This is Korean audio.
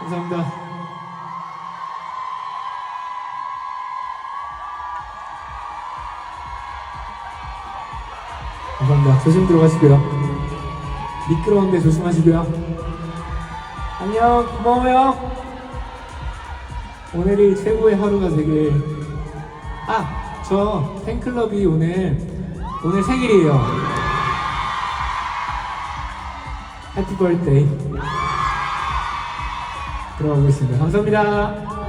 감사합니다. 감사합니다. 조심 들어가시고요. 미끄러운데 조심하시고요. 안녕, 고마워요. 오늘이 최고의 하루가 되길. 아, 저 팬클럽이 오늘 오늘 생일이에요. 해피 벌데이. 들어가고 있습니다. 감사합니다.